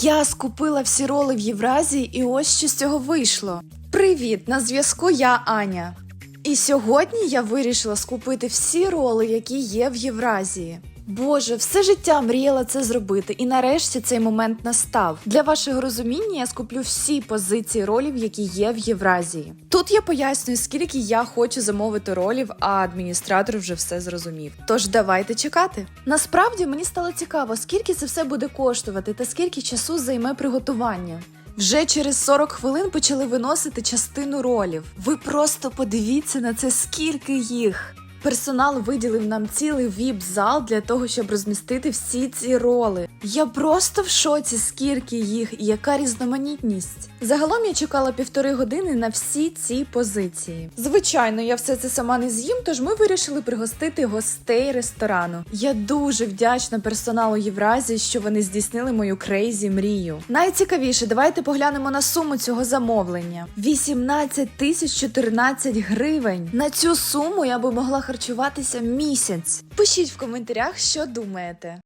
Я скупила всі роли в Євразії, і ось що з цього вийшло. Привіт! На зв'язку я Аня. І сьогодні я вирішила скупити всі роли, які є в Євразії. Боже, все життя мріяла це зробити, і нарешті цей момент настав. Для вашого розуміння я скуплю всі позиції ролів, які є в Євразії. Тут я пояснюю, скільки я хочу замовити ролів, а адміністратор вже все зрозумів. Тож давайте чекати. Насправді мені стало цікаво, скільки це все буде коштувати та скільки часу займе приготування. Вже через 40 хвилин почали виносити частину ролів. Ви просто подивіться на це, скільки їх. Персонал виділив нам цілий віп-зал для того, щоб розмістити всі ці роли. Я просто в шоці, скільки їх і яка різноманітність. Загалом я чекала півтори години на всі ці позиції. Звичайно, я все це сама не з'їм, тож ми вирішили пригостити гостей ресторану. Я дуже вдячна персоналу Євразії, що вони здійснили мою крейзі мрію. Найцікавіше, давайте поглянемо на суму цього замовлення: 18 тисяч 14 гривень. На цю суму я би могла харчуватися місяць. Пишіть в коментарях, що думаєте.